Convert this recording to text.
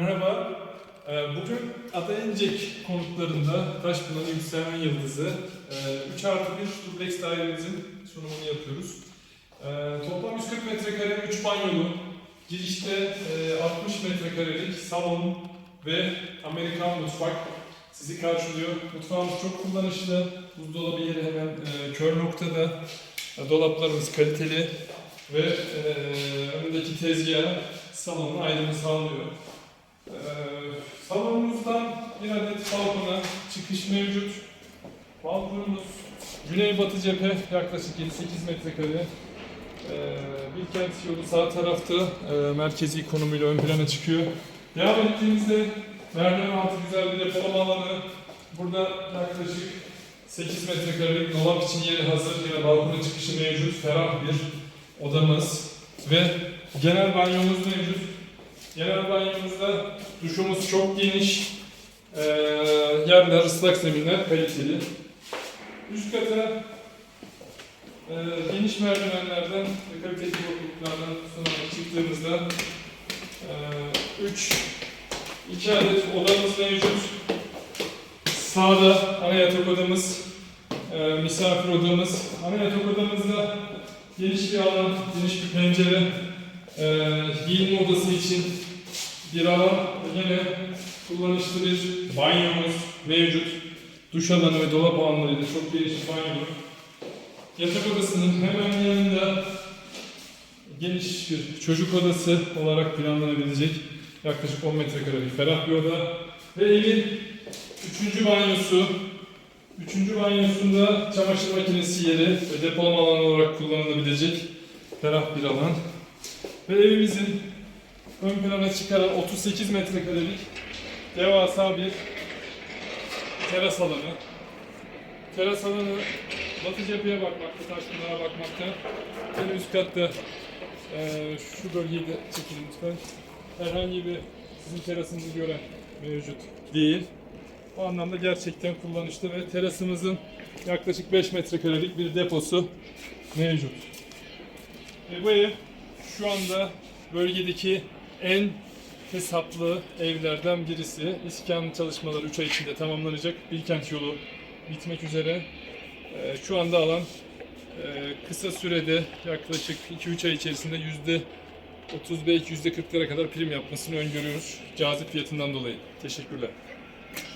Merhaba. Ee, Bugün Adaincek konutlarında Taşpınar'ın yükselen yıldızı 3 artı 1 dubleks dairemizin sunumunu yapıyoruz. Ee, Toplam 140 metrekare 3 banyolu, girişte e, 60 metrekarelik salon ve Amerikan mutfak sizi karşılıyor. Mutfağımız çok kullanışlı, buzdolabı yeri hemen e, kör noktada, E, dolaplarımız kaliteli ve e, önündeki tezgah salonun ayrımı sağlıyor. Ee, salonumuzdan bir adet balkona çıkış mevcut. Balkonumuz güneybatı cephe yaklaşık 7-8 metrekare. Ee, Bilkent yolu sağ tarafta e, merkezi konumuyla ön plana çıkıyor. Devam ettiğimizde merdiven altı güzel bir depolama alanı. Burada yaklaşık 8 metrekarelik dolap için yeri hazır. Yine balkona çıkışı mevcut. Ferah bir odamız ve genel banyomuz mevcut. Genel banyomuzda duşumuz çok geniş. Ee, yerler ıslak zeminler kaliteli. Üst kata e, geniş merdivenlerden ve kaliteli bokluklardan sonra çıktığımızda 3 2 adet odamız mevcut. Sağda ana yatak odamız, e, misafir odamız. Ana yatak odamızda geniş bir alan, geniş bir pencere, e, giyinme odası için bir alan yine kullanışlı bir banyomuz mevcut. Duş alanı ve dolap alanlarıyla çok geniş bir banyo. Yatak odasının hemen yanında geniş bir çocuk odası olarak planlanabilecek yaklaşık 10 metrekarelik ferah bir oda. Ve evin üçüncü banyosu. Üçüncü banyosunda çamaşır makinesi yeri ve depolama alanı olarak kullanılabilecek ferah bir alan. Ve evimizin ön plana çıkaran 38 metrekarelik devasa bir teras alanı. Teras alanı batı cepheye bakmakta, taşkınlara bakmakta. En üst katta eee, şu bölgeyi de çekin lütfen. Herhangi bir sizin terasınızı gören mevcut değil. O anlamda gerçekten kullanışlı ve terasımızın yaklaşık 5 metrekarelik bir deposu mevcut. Ve bu ev şu anda bölgedeki en hesaplı evlerden birisi. İskan çalışmaları 3 ay içinde tamamlanacak. Bilkent yolu bitmek üzere. Ee, Şu anda alan e, kısa sürede yaklaşık 2-3 ay içerisinde yüzde 30 belki yüzde 40'lara kadar prim yapmasını öngörüyoruz. Cazip fiyatından dolayı. Teşekkürler.